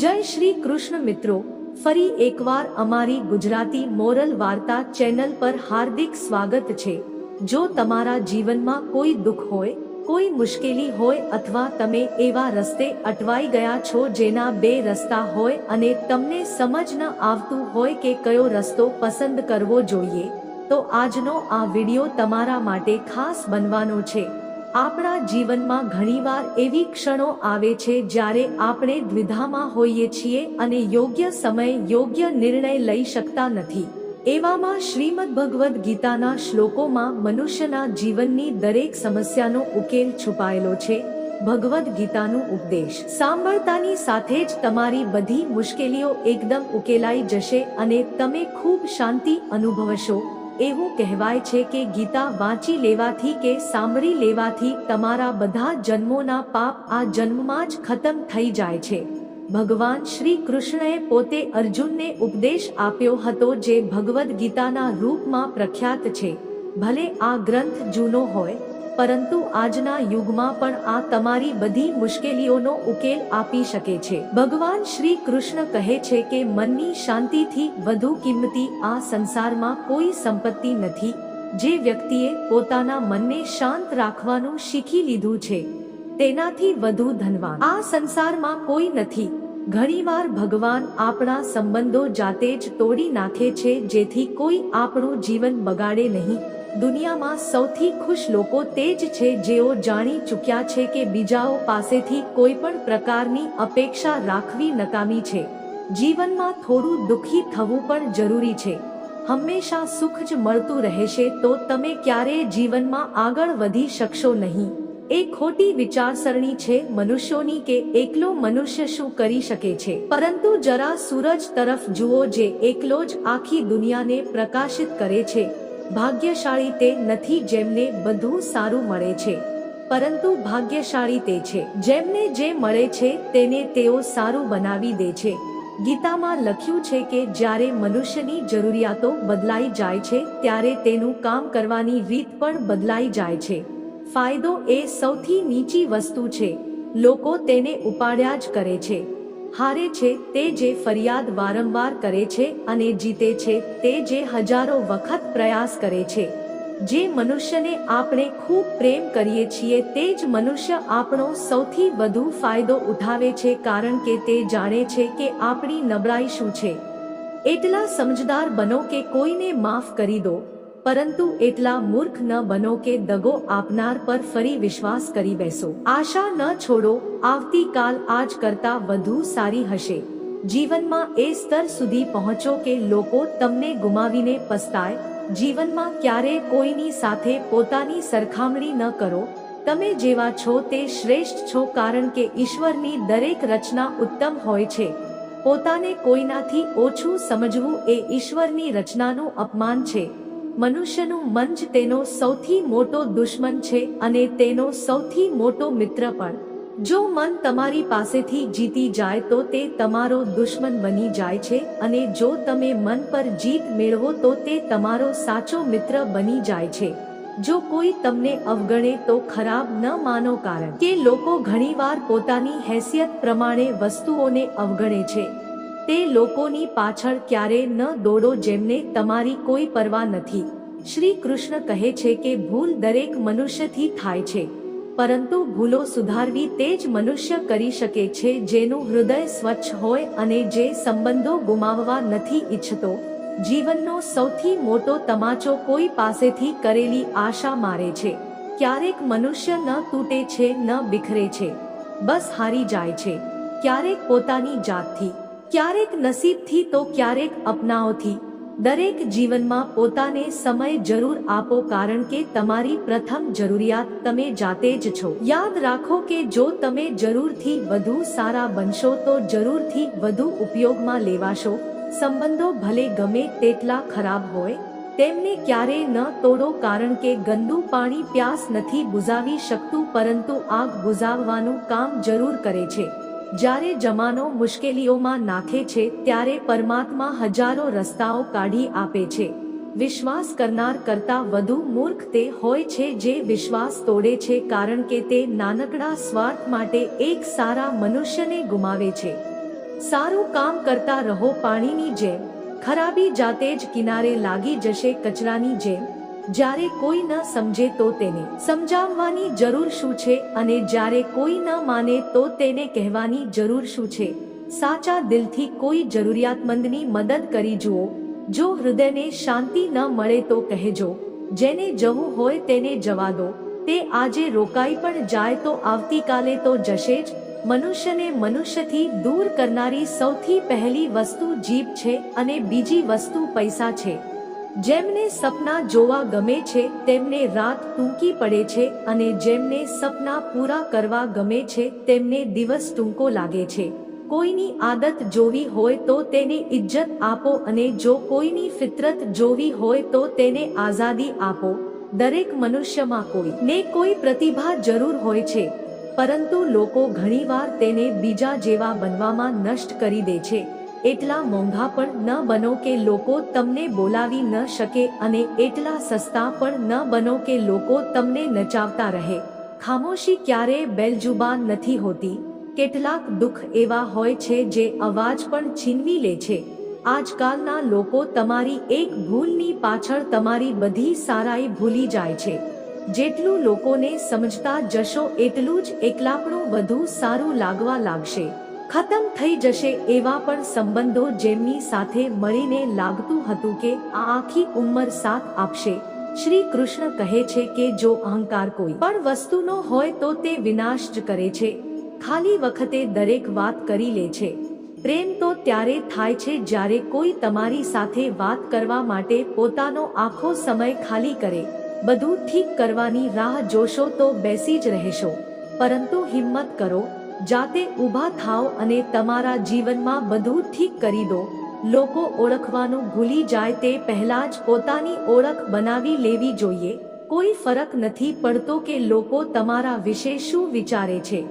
જય શ્રી કૃષ્ણ મિત્રો, ફરી એકવાર અમારી ગુજરાતી મોરલ વાર્તા ચેનલ પર હાર્દિક સ્વાગત છે. જો તમારા જીવનમાં કોઈ દુઃખ હોય, કોઈ મુશ્કેલી હોય અથવા તમે એવા રસ્તે અટવાઈ ગયા છો જેના બે રસ્તા હોય અને તમને સમજ ન આવતું હોય કે કયો રસ્તો પસંદ કરવો જોઈએ, તો આજનો આ વિડિયો તમારા માટે ખાસ બનવાનો છે. આપણા જીવનમાં ઘણીવાર એવી ક્ષણો આવે છે જ્યારે આપણે દ્વિધામાં હોઈએ છીએ અને યોગ્ય સમય યોગ્ય નિર્ણય લઈ શકતા નથી. એવામાં શ્રીમદ ભગવદ્ ગીતાના શ્લોકોમાં મનુષ્યના જીવનની દરેક સમસ્યાનો ઉકેલ છુપાયેલો છે. ભગવદ્ ગીતાનું ઉપદેશ. સાંભળતાની સાથે જ તમારી બધી મુશ્કેલીઓ એકદમ ઉકેલાઈ જશે અને તમે ખૂબ શાંતિ અનુભવશો. એવું કહેવાય છે કે ગીતા વાંચી લેવાથી કે સાંભળી લેવાથી તમારા બધા જન્મોના પાપ આ જન્મમાં જ ખતમ થઈ જાય છે. ભગવાન શ્રી કૃષ્ણએ પોતે અર્જુનને ઉપદેશ આપ્યો હતો જે ભગવદ્ ગીતાના રૂપમાં પ્રખ્યાત છે. ભલે આ ગ્રંથ જૂનો હોય પરંતુ આજના યુગમાં પણ આ તમારી બધી મુશ્કેલીઓનો ઉકેલ આપી શકે છે. ભગવાન શ્રી કૃષ્ણ કહે છે કે મનની શાંતિથી વધુ કિંમતી આ સંસારમાં કોઈ સંપત્તિ નથી. જે વ્યક્તિએ પોતાના મનને શાંત રાખવાનું શીખી લીધું છે, તેનાથી વધુ ધનવાન. આ સંસારમાં કોઈ નથી. ઘણીવાર ભગવાન આપણા સંબંધો જાતે જ તોડી નાખે છે જેથી કોઈ આપણું જીવન બગાડે નહીં. દુનિયામાં સૌથી ખુશ લોકો તે જ છે જેઓ જાણી ચૂક્યા છે કે બીજાઓ પાસેથી કોઈ પણ પ્રકારની અપેક્ષા રાખવી નકામી છે. જીવનમાં થોડું દુઃખી થવું પણ જરૂરી છે. હંમેશા સુખ જ મળતું રહેશે તો તમે ક્યારેય જીવનમાં આગળ વધી શકશો નહીં. એ ખોટી વિચારસરણી છે મનુષ્યોની કે એકલો મનુષ્ય શું કરી શકે છે. પરંતુ જરા સૂરજ તરફ જુઓ જે એકલો જ આખી દુનિયાને પ્રકાશિત કરે છે. ભાગ્યશાળી તે નથી જેમને બધું સારું મળે છે, પરંતુ ભાગ્યશાળી તે છે. જેમને જે મળે છે તેને તેઓ સારું બનાવી દે છે. ગીતામાં લખ્યું છે કે જ્યારે મનુષ્યની જરૂરિયાતો બદલાઈ જાય છે, ત્યારે તેનું કામ કરવાની રીત પણ બદલાઈ જાય છે. ફાયદો એ સૌથી નીચી વસ્તુ છે. લોકો તેને ઉપાડ્યા જ કરે છે. હારે છે તે જે ફરિયાદ વારંવાર કરે છે અને જીતે છે તે જે હજારો વખત પ્રયાસ કરે છે. જે મનુષ્યને આપણે ખૂબ પ્રેમ કરીએ છીએ તે જ મનુષ્ય આપણો સૌથી વધુ ફાયદો ઉઠાવે છે કારણ કે તે જાણે છે કે આપણી નબળાઈ શું છે. એટલા સમજદાર બનો કે કોઈને માફ કરી દો. પરંતુ એટલા મૂર્ખ ન બનો કે દગો આપનાર પર ફરી વિશ્વાસ કરી બેસો. આશા ન છોડો, આવતીકાલ આજ કરતા વધુ સારી હશે. જીવનમાં એ સ્તર સુધી પહોંચો કે લોકો તમને ગુમાવીને પસ્તાય. જીવનમાં ક્યારે કોઈની સાથે પોતાની સરખામણી ન કરો. તમે જેવા છો તે શ્રેષ્ઠ છો કારણ કે ઈશ્વરની દરેક રચના ઉત્તમ હોય છે. પોતાને કોઈનાથી ઓછું સમજવું એ ઈશ્વરની રચનાનું અપમાન છે. મનુષ્યનું મન જ તેનો સૌથી મોટો દુશ્મન છે અને તેનો સૌથી મોટો મિત્ર પણ. જો મન તમારી પાસેથી જીતી જાય તો તે તમારો દુશ્મન બની જાય છે અને જો તમે મન પર જીત મેળવો તો તે તમારો સાચો મિત્ર બની જાય છે. જો કોઈ તમને અવગણે તો ખરાબ ન માનો કારણ કે લોકો ઘણીવાર પોતાની હેસિયત પ્રમાણે વસ્તુઓને અવગણે છે. તે લોકોની પાછળ ક્યારે ન દોડો જેમને તમારી કોઈ પરવા નથી. શ્રી કૃષ્ણ કહે છે કે ભૂલ દરેક મનુષ્યથી થાય છે. પરંતુ ભૂલો સુધારવી તે જ મનુષ્ય કરી શકે છે જેનું હૃદય સ્વચ્છ હોય અને જે સંબંધો ગુમાવવા નથી ઈચ્છતો. જીવનનો સૌથી મોટો તમાચો કોઈ પાસેથી કરેલી આશા મારે છે. ક્યારેક મનુષ્ય ન તૂટે છે, ન બિખરે છે. બસ હારી જાય છે. ક્યારેક પોતાની જાતથી. ક્યારેક નસીબથી તો ક્યારેક અપનાઓથી. દરેક જીવનમાં પોતાને સમય જરૂર આપો કારણ કે તમારી પ્રથમ જરૂરિયાત તમે જાતે જ છો. યાદ રાખો કે જો તમે જરૂરથી વધુ સારા બનશો તો જરૂરથી વધુ ઉપયોગમાં લેવાશો. સંબંધો ભલે ગમે તેટલા ખરાબ હોય, તેમને ક્યારેય ન તોડો કારણ કે ગંદુ પાણી પ્યાસ નથી બુઝાવી શકતું પરંતુ આગ બુઝાવવાનું કામ જરૂર કરે છે. જ્યારે જમાનો મુશ્કેલીઓમાં નાખે છે, ત્યારે પરમાત્મા હજારો રસ્તાઓ કાઢી આપે છે. વિશ્વાસ કરનાર કરતા વધુ મૂર્ખ તે હોય છે જે વિશ્વાસ તોડે છે, કારણ કે તે નાનકડા સ્વાર્થ માટે એક સારા મનુષ્યને ગુમાવે છે. સારું કામ કરતા રહો પાણીની જેમ. ખરાબી જાતે જ કિનારે લાગી જશે કચરાની જેમ. જ્યારે કોઈ ન સમજે તો તેને સમજાવવાની જરૂર શું છે અને જ્યારે કોઈ ન માને તો તેને કહેવાની જરૂર શું છે? સાચા દિલથી કોઈ જરૂરિયાતમંદની મદદ કરી જુઓ. જો હૃદયને શાંતિ ન મળે તો કહેજો. જેને જવું હોય તેને જવા દો. તે આજે રોકાઈ પણ જાય તો આવતીકાલે તો જશે જ. મનુષ્યને મનુષ્યથી દૂર કરનારી સૌથી પહેલી વસ્તુ જીભ છે અને બીજી વસ્તુ પૈસા છે. જેમને સપના જોવા ગમે છે, તેમને રાત ટૂંકી પડે છે અને જેમને સપના પૂરા કરવા ગમે છે, તેમને દિવસ ટૂંકો લાગે છે. કોઈની આદત જોવી હોય તો તેને ઇજ્જત આપો અને જો કોઈની ફિતરત જોવી હોય તો તેને આઝાદી આપો. દરેક મનુષ્યમાં કોઈ ને કોઈ પ્રતિભા જરૂર હોય છે, પરંતુ લોકો ઘણીવાર તેને બીજા જેવા બનવામાં નષ્ટ કરી દે છે. એટલા મોંઘા પણ ન બનો કે લોકો તમને બોલાવી ન શકે અને એટલા સસ્તા પણ ન બનો કે લોકો તમને નચાવતા રહે. ખામોશી ક્યારેય બેલજુબાન નથી હોતી. કેટલાક દુઃખ એવા હોય છે જે અવાજ પણ છીનવી લે છે. આજકાલના લોકો તમારી એક ભૂલની પાછળ તમારી બધી સારાઈ ભૂલી જાય છે. જેટલું લોકોને સમજતા જશો એટલું જ એકલાપણું વધુ સારું લાગવા લાગશે. ખતમ થઈ જશે એવા પણ સંબંધો જેમની સાથે મળીને લાગતું હતું કે આ આખી ઉંમર સાથ આપશે. શ્રી કૃષ્ણ કહે છે કે જો અહંકાર કોઈ પણ વસ્તુનો હોય તો તે વિનાશ જ કરે છે. ખાલી વખતે દરેક વાત કરી લે છે. પ્રેમ તો ત્યારે થાય છે જ્યારે કોઈ તમારી સાથે વાત કરવા માટે પોતાનો આખો સમય ખાલી કરે. બધું ઠીક કરવાની રાહ જોશો તો બેસી જ રહેશો. પરંતુ હિંમત કરો જાતે ઊભા થાઓ અને તમારા જીવનમાં બધું ઠીક કરી દો. લોકો ઓળખવાનું ભૂલી જાય તે પહેલા જ પોતાની ઓળખ બનાવી લેવી જોઈએ. કોઈ ફરક નથી પડતો કે લોકો તમારા વિશે શું વિચારે છે.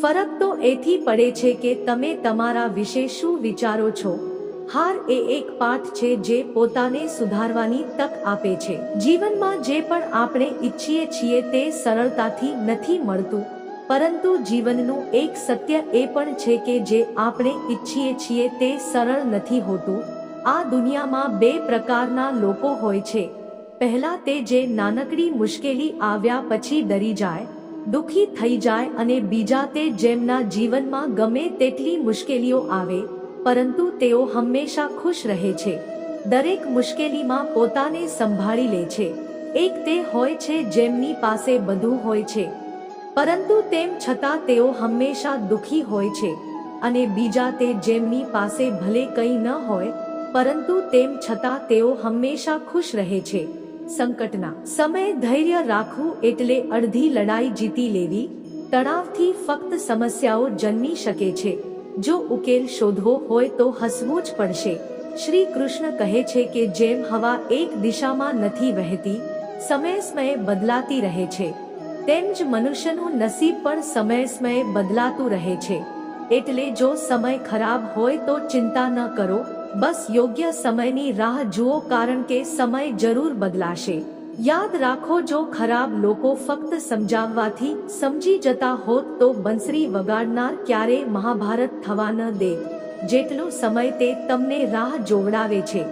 ફરક તો એથી પડે છે કે તમે તમારા વિશે શું વિચારો છો. હાર એ એક પાઠ છે જે પોતાને સુધારવાની તક આપે છે. જીવનમાં જે પણ આપણે ઈચ્છીએ છીએ તે સરળતાથી નથી મળતું. પરંતુ જીવનનું એક સત્ય એ પણ છે કે જે આપણે ઈચ્છીએ છીએ તે સરળ નથી હોતું. આ દુનિયામાં બે પ્રકારના લોકો હોય છે. પહેલા તે જે નાનકડી મુશ્કેલી આવ્યા પછી ડરી જાય, દુખી થઈ જાય અને બીજા તે જેમના જીવનમાં ગમે તેટલી મુશ્કેલીઓ આવે, પરંતુ તેઓ હંમેશા ખુશ રહે છે. દરેક મુશ્કેલીમાં પોતાને સંભાળી લે છે. એક તે હોય છે જેમની પાસે બધું હોય છે. પરંતુ તેમ છતાં તેઓ હંમેશા દુઃખી હોય છે અને બીજા તે જેમની પાસે ભલે કંઈ ન હોય, પરંતુ તેમ છતાં તેઓ હંમેશા ખુશ રહે છે. સંકટના સમયે ધૈર્ય રાખવું એટલે અડધી લડાઈ જીતી લેવી, તણાવથી ફક્ત સમસ્યાઓ જન્મી શકે છે. જો ઉકેલ શોધવો હોય તો હસવું જ પડશે. શ્રી કૃષ્ણ કહે છે કે જેમ હવા એક દિશામાં નથી વહેતી, સમય સમયે બદલાતી રહે છે. તેમ જ મનુષ્યનું નસીબ પણ સમય સમયે બદલાતું રહે છે. એટલે જો સમય ખરાબ હોય તો ચિંતા ન કરો, બસ યોગ્ય સમયની રાહ જુઓ કારણ કે સમય જરૂર બદલાશે. યાદ રાખો જો ખરાબ લોકો ફક્ત સમજાવવાથી સમજી જતા હોત તો બંસરી વગાડનાર ક્યારે મહાભારત થવા ન દે. જેટલો સમય તે તમને રાહ જોવડાવે છે.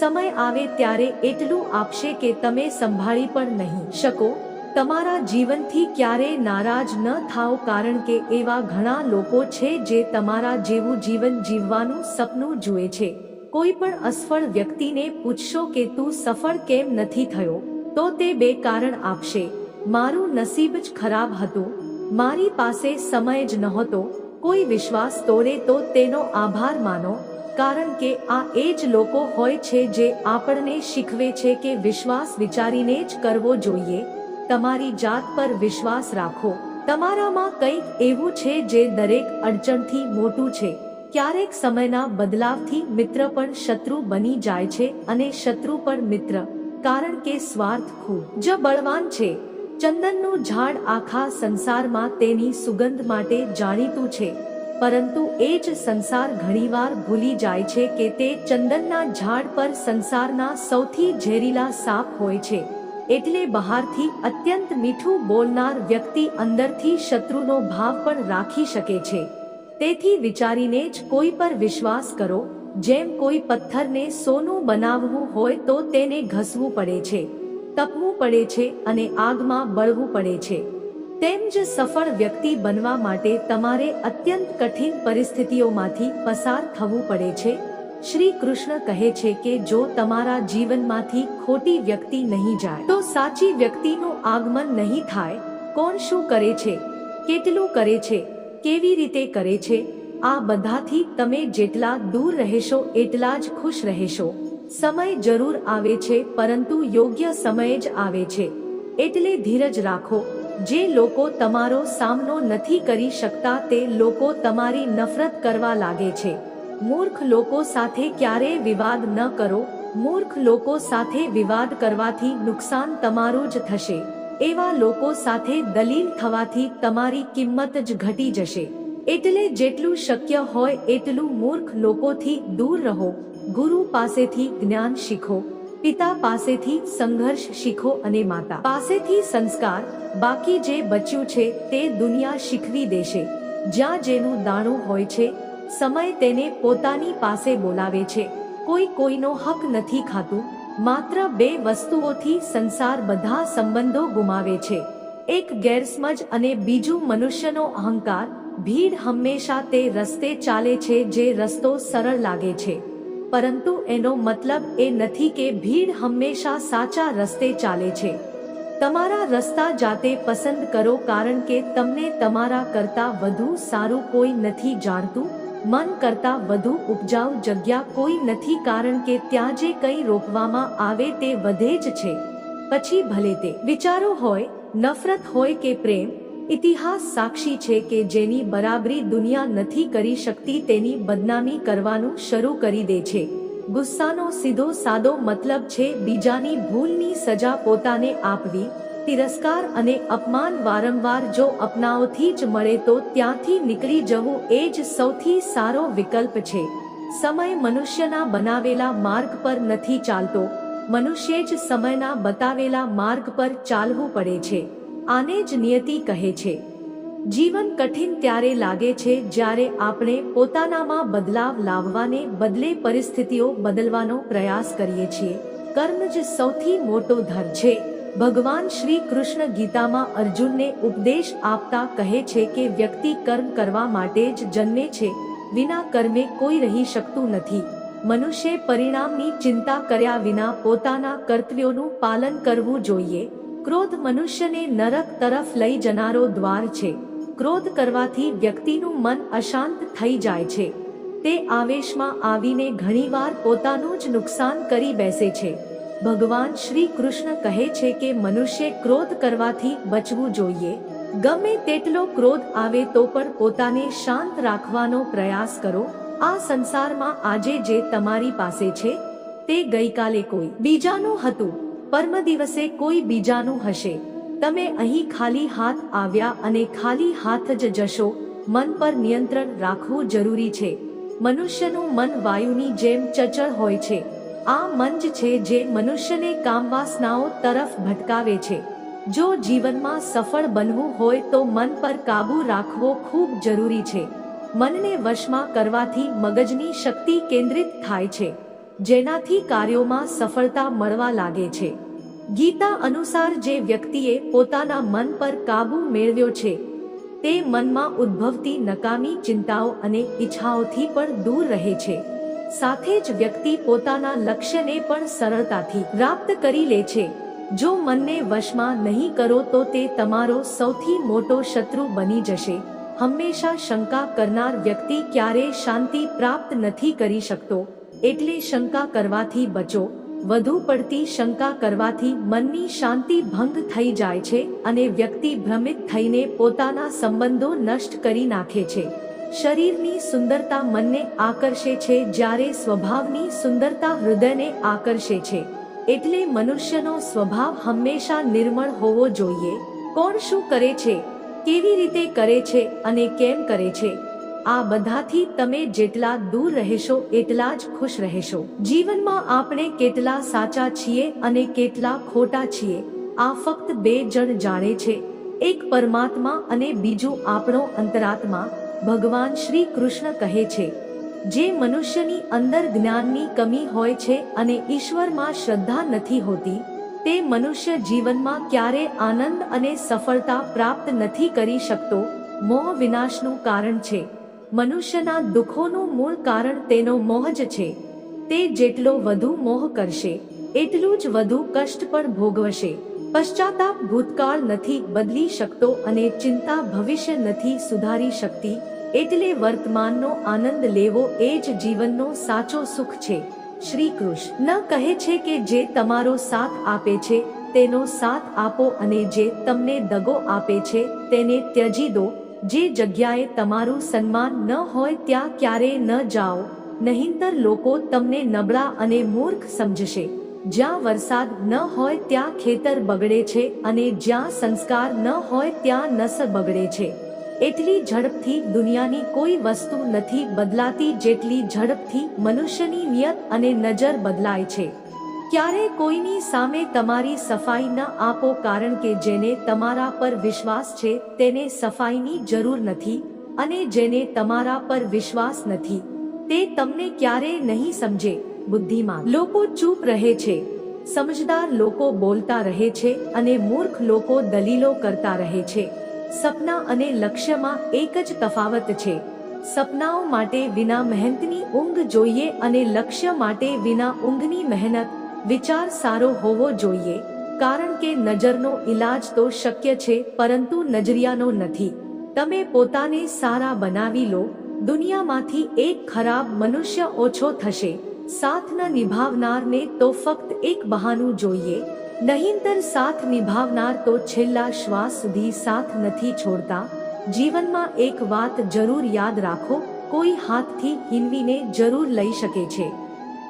સમય આવે ત્યારે એટલું આપશે કે તમે સંભાળી પણ નહીં શકો. તમારા જીવનથી ક્યારેય નારાજ ન થાઓ કારણ કે એવા ઘણા લોકો છે જે તમારા જેવું જીવન જીવવાનું સપનું જુએ છે. કોઈ પણ અસફળ વ્યક્તિને પૂછશો કે તું સફળ કેમ નથી થયો, તો તે બે કારણ આપશે. મારું નસીબ જ ખરાબ હતું. મારી પાસે સમય જ નહોતો. કોઈ વિશ્વાસ તોડે તો તેનો આભાર માનો, કારણ કે આ એ જ લોકો હોય છે જે આપણને શીખવે છે કે વિશ્વાસ વિચારીને જ કરવો જોઈએ. તમારી જાત પર વિશ્વાસ રાખો. તમારામાં કંઈક એવું છે જે દરેક અડચણથી મોટું છે. ક્યારેક સમયના બદલાવથી મિત્ર પણ શત્રુ બની જાય છે અને શત્રુ પણ મિત્ર. કારણ કે સ્વાર્થ ખૂબ જ બળવાન છે. ચંદનનું ઝાડ આખા સંસારમાં તેની સુગંધ માટે જાણીતું છે. પરંતુ એ જ સંસાર ઘણીવાર ભૂલી જાય છે કે તે ચંદનના ઝાડ પર સંસારના સૌથી ઝેરીલા સાપ હોય છે. એટલે બહારથી અત્યંત મીઠું બોલનાર વ્યક્તિ અંદરથી શત્રુનો ભાવ પણ રાખી શકે છે. તેથી વિચારીને જ કોઈ પર વિશ્વાસ કરો, જેમ કોઈ પથ્થરને સોનું બનાવવું હોય તો તેને ઘસવું પડે છે, તપવું પડે છે અને આગમાં બળવું પડે છે. તેમ જ સફળ વ્યક્તિ બનવા માટે તમારે અત્યંત કઠિન પરિસ્થિતિઓમાંથી પસાર થવું પડે છે. શ્રી કૃષ્ણ કહે છે કે જો તમારા જીવનમાંથી ખોટી વ્યક્તિ નહીં જાય, તો સાચી વ્યક્તિનું આગમન નહીં થાય. કોણ શું કરે છે? કેટલું કરે છે? કેવી રીતે કરે છે? આ બધાથી તમે જેટલા દૂર રહેશો, એટલા જ ખુશ રહેશો. સમય જરૂર આવે છે, પરંતુ યોગ્ય સમયે જ આવે છે. એટલે ધીરજ રાખો. જે લોકો તમારો સામનો નથી કરી શકતા, તે લોકો તમારી નફરત કરવા લાગે છે. મૂર્ખ લોકો સાથે ક્યારેય વિવાદ ન કરો. મૂર્ખ લોકો સાથે વિવાદ કરવાથી નુકસાન તમારું જ થશે. એવા લોકો સાથે દલીલ થવાથી તમારી કિંમત જ ઘટી જશે. એટલે જેટલું શક્ય હોય એટલું મૂર્ખ લોકોથી દૂર રહો. ગુરુ પાસેથી જ્ઞાન શીખો. પિતા પાસેથી સંઘર્ષ શીખો અને માતા પાસેથી સંસ્કાર, બાકી જે બચ્યું છે તે દુનિયા શીખવી દેશે. જ્યાં જેનું દાણું હોય છે સમય તેને પોતાની પાસે બોલાવે છે. કોઈ કોઈનો હક નથી ખાતું, માત્ર બે વસ્તુઓથી સંસાર બધા સંબંધો ગુમાવે છે. એક ગેરસમજ અને બીજું મનુષ્યનો અહંકાર, ભીડ હંમેશા તે રસ્તે ચાલે છે જે રસ્તો સરળ લાગે છે. પરંતુ એનો મતલબ એ નથી કે ભીડ હંમેશા સાચા રસ્તે ચાલે છે. તમારા રસ્તા જાતે પસંદ કરો કારણ કે તમને તમારા કરતા વધુ સારું કોઈ નથી જાણતું. મન કરતા વધુ ઉપજાઉ જગ્યા કોઈ નથી કારણ કે ત્યાં જે કંઈ રોપવામાં આવે તે વધે જ છે. પછી ભલે તે વિચારો હોય, નફરત હોય કે પ્રેમ, ઇતિહાસ સાક્ષી છે કે જેની બરાબરી દુનિયા નથી કરી શકતી તેની બદનામી કરવાનું શરૂ કરી દે છે. ગુસ્સાનો સીધો સાદો મતલબ છે બીજાની ભૂલની સજા પોતાને આપવી તિરસ્કાર અને અપમાન વારંવાર જો અપનાઓથી જ મળે તો ત્યાંથી નીકળી જવું એ જ સૌથી સારો વિકલ્પ છે. સમય મનુષ્યના બનાવેલા માર્ગ પર નથી ચાલતો. મનુષ્ય જ સમયના બતાવેલા માર્ગ પર ચાલવું પડે છે. આને જ નિયતિ કહે છે. જીવન કઠિન ત્યારે લાગે છે જ્યારે આપણે પોતાનામાં બદલાવ લાવવાને બદલે પરિસ્થિતિઓ બદલવાનો પ્રયાસ કરીએ છીએ. કર્મ જ સૌથી મોટો ધર છે. ભગવાન શ્રી કૃષ્ણ ગીતામાં અર્જુનને ઉપદેશ આપતા કહે છે કે વ્યક્તિ કર્મ કરવા માટે જ જન્મે છે, વિના કર્મે કોઈ રહી શકતું નથી. મનુષ્ય પરિણામની ચિંતા કર્યા વિના પોતાના કર્તવ્યોનું પાલન કરવું જોઈએ. ક્રોધ મનુષ્યને નરક તરફ લઈ જનારો દ્વાર છે. ક્રોધ કરવાથી વ્યક્તિનું મન અશાંત થઈ જાય છે. તે આવેશમાં આવીને ઘણીવાર પોતાનું જ નુકસાન કરી બેસે છે. ભગવાન શ્રી કૃષ્ણ કહે છે કે મનુષ્ય ક્રોધ કરવાથી બચવું જોઈએ. ગમે તેટલો ક્રોધ આવે તો પણ પોતાને શાંત રાખવાનો પ્રયાસ કરો. આ સંસારમાં આજે જે તમારી પાસે છે, તે ગઈકાલે કોઈ બીજાનું હતું. પરમ દિવસે કોઈ બીજાનું હશે. તમે અહીં ખાલી હાથ આવ્યા અને ખાલી હાથ જ જશો. મન પર નિયંત્રણ રાખવું જરૂરી છે. મનુષ્યનું મન વાયુની જેમ ચચળ હોય છે. આ મંચ છે જે મનુષ્યને કામવાસનાઓ તરફ ભટકાવે છે. જો જીવનમાં સફળ બનવું હોય તો મન પર કાબૂ રાખવો ખૂબ જરૂરી છે. મનને વશમાં કરવાથી મગજની શક્તિ કેન્દ્રિત થાય છે. જેનાથી કાર્યોમાં સફળતા મળવા લાગે છે. ગીતા અનુસાર જે વ્યક્તિએ પોતાના મન પર કાબૂ મેળવ્યો છે, તે મનમાં ઉદ્ભવતી નકામી ચિંતાઓ અને ઈચ્છાઓથી પણ દૂર રહે છે. સાથે જ વ્યક્તિ પોતાના લક્ષ્યને પણ સરળતાથી પ્રાપ્ત કરી લે છે. જો મનને વશમાં નહીં કરો તો તે તમારો સૌથી મોટો શત્રુ બની જશે. હંમેશા શંકા કરનાર વ્યક્તિ ક્યારેય શાંતિ પ્રાપ્ત નથી કરી શકતો. એટલે શંકા કરવાથી બચો. વધુ પડતી શંકા કરવાથી મનની શાંતિ ભંગ થઈ જાય છે અને વ્યક્તિ ભ્રમિત થઈને પોતાના સંબંધો નષ્ટ કરી નાખે છે. શરીરની સુંદરતા મનને આકર્ષે છે જ્યારે સ્વભાવની સુંદરતા હૃદયને આકર્ષે છે. એટલે મનુષ્યનો સ્વભાવ હંમેશા નિર્મળ હોવો જોઈએ. કોણ શું કરે છે? કેવી રીતે કરે છે અને કેમ કરે છે? આ બધાથી તમે જેટલા દૂર રહેશો એટલા જ ખુશ રહેશો. જીવનમાં આપણે કેટલા સાચા છીએ અને કેટલા ખોટા છીએ. આ ફક્ત બે જણ જાણે છે. એક પરમાત્મા અને બીજું આપણો અંતરાત્મા. ભગવાન શ્રી કૃષ્ણ કહે છે, જે મનુષ્યની અંદર જ્ઞાનની કમી હોય છે અને ઈશ્વરમાં શ્રદ્ધા નથી હોતી, તે મનુષ્ય જીવનમાં ક્યારે આનંદ અને સફળતા પ્રાપ્ત નથી કરી શકતો, મોહ વિનાશનું કારણ છે. મનુષ્યના દુઃખોનું મૂળ કારણ તેનો મોહ જ છે. તે જેટલો વધુ મોહ કરશે, એટલું જ વધુ કષ્ટ પણ ભોગવશે. પશ્ચાતાપ ભૂતકાળ નથી બદલી શકતો અને ચિંતા ભવિષ્ય નથી સુધારી શકતી એટલે વર્તમાનનો આનંદ લેવો એ જ જીવનનો સાચો સુખ છે. શ્રી કૃષ્ણ કહે છે કે જે તમારો સાથ આપે છે, તેનો સાથ આપો અને જે તમને દગો આપે છે, તેને ત્યજી દો. જે જગ્યાએ તમારું સન્માન ન હોય ત્યાં ક્યારેય ન જાઓ. નહીંતર લોકો તમને નબળા અને મૂર્ખ સમજશે. જ્યાં વરસાદ ન હોય ત્યાં ખેતર બગડે છે અને જ્યાં સંસ્કાર ન હોય ત્યાં નસ બગડે છે. એટલી ઝડપથી દુનિયાની કોઈ વસ્તુ નથી બદલાતી જેટલી ઝડપથી મનુષ્યની નિયત અને નજર બદલાય છે. ક્યારે કોઈની સામે તમારી સફાઈ ન આપો કારણ કે જેને તમારા પર વિશ્વાસ છે તેને સફાઈની જરૂર નથી અને જેને તમારા પર વિશ્વાસ નથી, તે તમને ક્યારેય નહીં સમજે, બુદ્ધિમાન. લોકો ચૂપ રહે છે, સમજદાર લોકો બોલતા રહે છે અને મૂર્ખ લોકો દલીલો કરતા રહે છે. સપના અને લક્ષ્યમાં એક જ તફાવત છે. સપનાઓ માટે વિના મહેનતની ઊંઘ જોઈએ અને લક્ષ્ય માટે વિના ઊંઘની મહેનત, વિચાર સારો હોવો જોઈએ. કારણ કે નજરનો ઈલાજ તો શક્ય છે, પરંતુ નજરિયાનો નથી. તમે પોતાને સારા બનાવી લો, દુનિયામાંથી એક ખરાબ મનુષ્ય ઓછો થશે. સાથ ન નિભાવનારને તો ફક્ત એક બહાનું જોઈએ. નહીંતર સાથ નિભાવનાર તો છેલ્લા શ્વાસ સુધી સાથ નથી છોડતા. જીવનમાં એક વાત જરૂર યાદ રાખો, કોઈ હાથથી હિનવીને જરૂર લઈ શકે છે.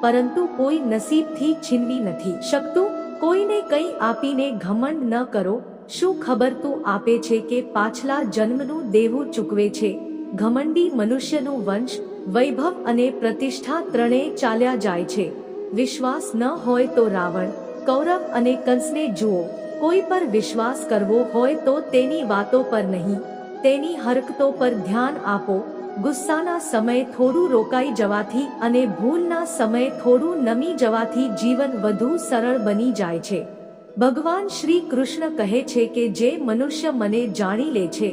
પરંતુ કોઈ નસીબથી છીનવી નથી શકતું. કોઈને કંઈ આપીને ઘમંડ ન કરો. શું ખબર તું આપે છે કે પાછલા જન્મનું દેવું ચૂકવે છે? ઘમંડી મનુષ્યનું વંશ, વૈભવ અને પ્રતિષ્ઠા ત્રણેય ચાલ્યા જાય છે. વિશ્વાસ ન હોય તો રાવણ કૌરવ અને કંસને જુઓ, કોઈ પર વિશ્વાસ કરવો હોય તો તેની વાતો પર નહીં, તેની હરકતો પર ધ્યાન આપો, ગુસ્સાના સમયે થોડું રોકાઈ જવાથી અને ભૂલના સમયે થોડું નમી જવાથી જીવન વધુ સરળ બની જાય છે. ભગવાન શ્રી કૃષ્ણ કહે છે કે જે મનુષ્ય મને જાણી લે છે,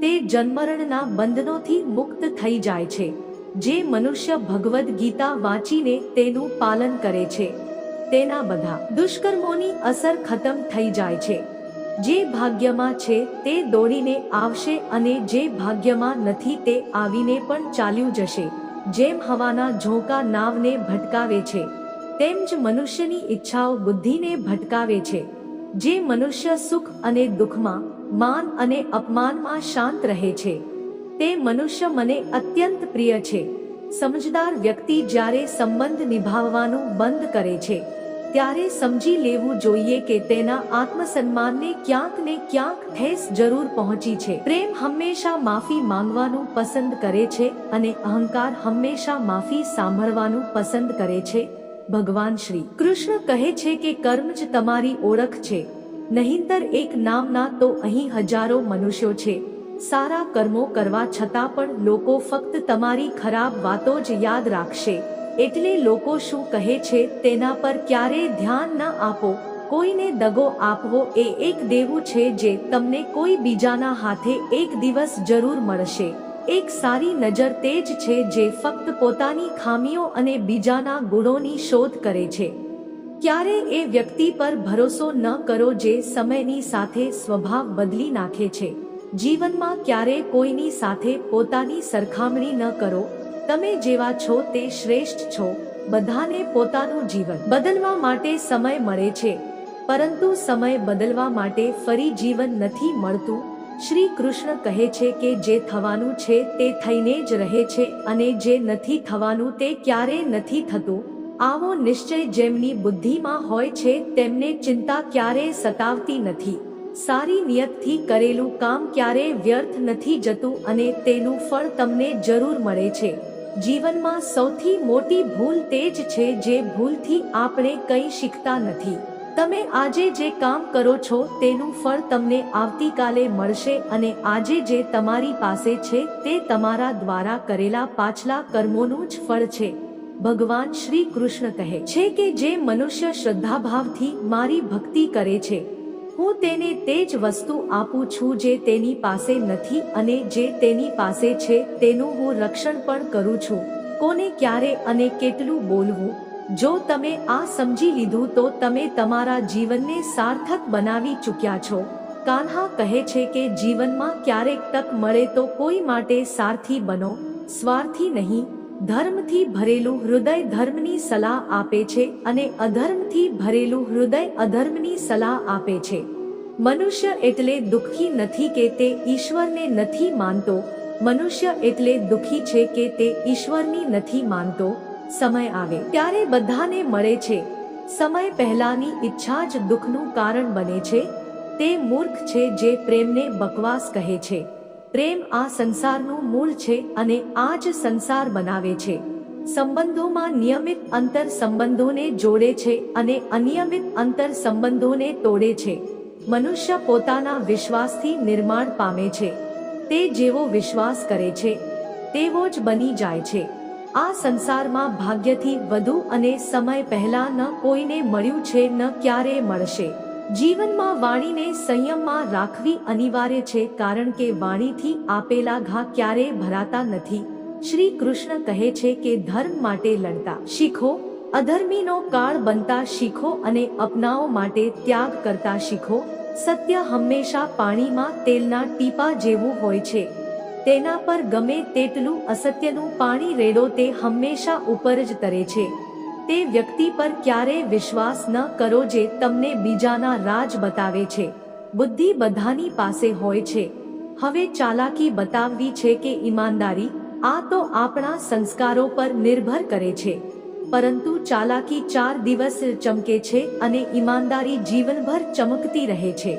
તે જન્મરણના બંધનોથી મુક્ત થઈ જાય છે. જે મનુષ્ય ભગવદ્ ગીતા વાંચીને તેનું પાલન કરે છે. તેના બધા દુષ્કર્મોની અસર ખતમ થઈ જાય છે. જે ભાગ્યમાં છે તે દોડીને આવશે અને જે ભાગ્યમાં નથી તે આવીને પણ ચાલ્યું જશે. જેમ હવાના ઝોંકા નાવને ભટકાવે છે, તેમ જ મનુષ્યની ઈચ્છાઓ બુદ્ધિને ભટકાવે છે. જે મનુષ્ય સુખ અને દુઃખમાં, માન અને અપમાનમાં શાંત રહે છે. તે મનુષ્ય મને અત્યંત પ્રિય છે. સમજદાર વ્યક્તિ જ્યારે સંબંધ નિભાવવાનું બંધ કરે છે. ત્યારે સમજી લેવું જોઈએ કે તેના આત્મસન્માનને ક્યાંક ને ક્યાંક ઠેસ જરૂર પહોંચી છે. પ્રેમ હંમેશા માફી માંગવાનું પસંદ કરે છે અને અહંકાર હંમેશા માફી સાંભળવાનું પસંદ કરે છે. ભગવાન શ્રી કૃષ્ણ કહે છે કે કર્મ જ તમારી ઓળખ છે. નહીંતર એક નામના તો અહીં હજારો મનુષ્યો છે. સારા કર્મો કરવા છતાં પણ લોકો ફક્ત તમારી ખરાબ વાતો જ યાદ રાખશે. એટલે લોકો શું કહે છે તેના પર ક્યારેય ધ્યાન ન આપો. કોઈને દગો આપવો એ એક દેવું છે જે તમને કોઈ બીજાના હાથે એક દિવસ જરૂર મળશે. એક સારી નજર તે જ છે જે ફક્ત પોતાની ખામીઓ અને બીજાના ગુણોની શોધ કરે છે. ક્યારે એ વ્યક્તિ પર ભરોસો ન કરો જે સમયની સાથે સ્વભાવ બદલી નાખે છે. જીવનમાં ક્યારે કોઈની સાથે પોતાની સરખામણી ન કરો. તમે જેવા છો તે શ્રેષ્ઠ છો. બધાને પોતાનું જીવન બદલવા માટે સમય મળે છે. પરંતુ સમય બદલવા માટે ફરી જીવન નથી મળતું. શ્રી કૃષ્ણ કહે છે કે જે થવાનું છે તે થઈને જ રહે છે અને જે નથી થવાનું તે ક્યારેય નથી થતું. આવો નિશ્ચય જેમની બુદ્ધિમાં હોય છે તેમને ચિંતા ક્યારેય સતાવતી નથી. સારી નિયતથી કરેલું કામ ક્યારેય વ્યર્થ નથી જતું અને તેનું ફળ તમને જરૂર મળે છે. જીવનમાં સૌથી મોટી ભૂલ તે જ છે જે ભૂલથી આપણે કંઈ શીખતા નથી. તમે આજે જે કામ કરો છો તેનું ફળ તમને આવતીકાલે મળશે અને આજે જે તમારી પાસે છે તે તમારા દ્વારા કરેલા પાછલા કર્મોનું જ ફળ છે. ભગવાન શ્રી કૃષ્ણ કહે છે કે જે મનુષ્ય શ્રદ્ધાભાવથી મારી ભક્તિ કરે છે હું તેને તે જ વસ્તુ આપું છું જે તેની પાસે નથી અને જે તેની પાસે છે, તેનું હું રક્ષણ પણ કરું છું. કોને ક્યારે અને કેટલું બોલવું? જો તમે આ સમજી લીધું તો તમે તમારા જીવનને સાર્થક બનાવી ચૂક્યા છો. કાન્હા કહે છે કે જીવનમાં ક્યારેક તક મળે તો કોઈ માટે સારથી બનો, સ્વાર્થી નહીં ધર્મથી ભરેલું હૃદય ધર્મની સલાહ આપે છે અને અધર્મથી ભરેલું હૃદય અધર્મની સલાહ આપે છે. મનુષ્ય એટલે દુઃખી નથી કે તે ઈશ્વરને નથી માનતો. મનુષ્ય એટલે દુઃખી છે કે તે ઈશ્વરની નથી માનતો. સમય આવે ત્યારે બધાને મળે છે. સમય પહેલાની ઈચ્છા જ દુઃખનું કારણ બને છે. તે મૂર્ખ છે જે પ્રેમને બકવાસ કહે છે. પ્રેમ આ સંસારનું મૂળ છે અને આ જ સંસાર બનાવે છે. સંબંધોમાં નિયમિત અંતર સંબંધોને જોડે છે અને અનિયમિત અંતર સંબંધોને તોડે છે. મનુષ્ય પોતાના વિશ્વાસથી નિર્માણ પામે છે. તે જેવો વિશ્વાસ કરે છે. તેવો જ બની જાય છે. આ સંસારમાં ભાગ્યથી વધુ અને સમય પહેલા ન કોઈને મળ્યું છે ન ક્યારે મળશે. જીવનમાં વાણીને સંયમમાં રાખવી અનિવાર્ય છે કારણ કે વાણીથી આપેલા ઘા ક્યારેય ભરાતા નથી. શ્રી કૃષ્ણ કહે છે કે ધર્મ માટે લડતા શીખો, અધર્મીનો કાળ બનતા શીખો અને અપનાઓ માટે ત્યાગ કરતા શીખો. સત્ય હંમેશા પાણીમાં તેલના ટીપા જેવું હોય છે. તેના પર ગમે તેટલું અસત્યનું પાણી રેડો તે હંમેશા ઉપર જ તરે છે. તે વ્યક્તિ પર ક્યારેય વિશ્વાસ ન કરો જે તમને બીજાના રાજ બતાવે છે. બુદ્ધિ બધાની પાસે હોય છે. હવે ચાલાકી બતાવવી છે કે ઈમાનદારી, આ તો આપણા સંસ્કારો પર નિર્ભર કરે છે. પરંતુ ચાલાકી ચાર દિવસ ચમકે છે અને ઈમાનદારી જીવનભર ચમકતી રહે છે.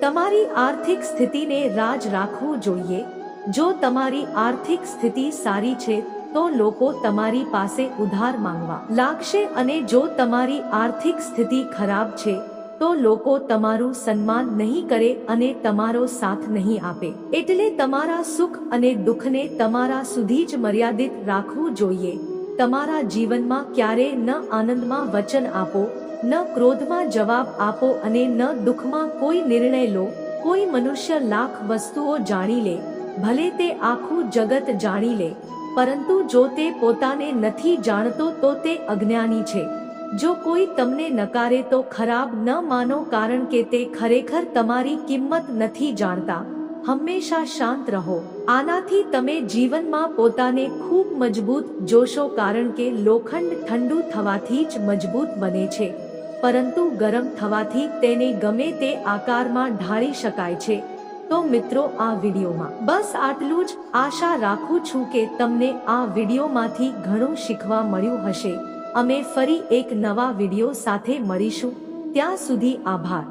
તમારી આર્થિક સ્થિતિને રાજ રાખવું જોઈએ. જો તમારી આર્થિક સ્થિતિ સારી છે તો લોકો તમારી પાસે ઉધાર માંગવા લાગશે અને જો તમારી આર્થિક સ્થિતિ ખરાબ છે, તો લોકો તમારું સન્માન નહીં કરે અને તમારો સાથ નહીં આપે. એટલે તમારા સુખ અને દુઃખને તમારા સુધી જ મર્યાદિત રાખવું જોઈએ. તમારા જીવનમાં ક્યારે ન આનંદમાં વચન આપો, ન ક્રોધમાં જવાબ આપો અને ન દુઃખમાં કોઈ નિર્ણય લો. કોઈ મનુષ્ય લાખ વસ્તુઓ જાણી લે, ભલે તે આખું જગત જાણી લે પરંતુ જો તે પોતાને નથી જાણતો તો તે અજ્ઞાની છે. જો કોઈ તમને નકારે તો ખરાબ ન માનો કારણ કે તે ખરેખર તમારી કિંમત નથી જાણતા. હંમેશા શાંત રહો. આનાથી તમે જીવનમાં પોતાને ખૂબ મજબૂત જોશો કારણ કે લોખંડ ઠંડુ થવાથી જ મજબૂત બને છે. પરંતુ ગરમ થવાથી તેને ગમે તે આકારમાં ઢાળી શકાય છે. તો મિત્રો, આ વિડીયોમાં બસ આટલું જ. આશા રાખું છું કે તમને આ વિડીયોમાંથી ઘણું શીખવા મળ્યું હશે. અમે ફરી એક નવા વીડિયો સાથે મળીશું. ત્યાં સુધી આભાર.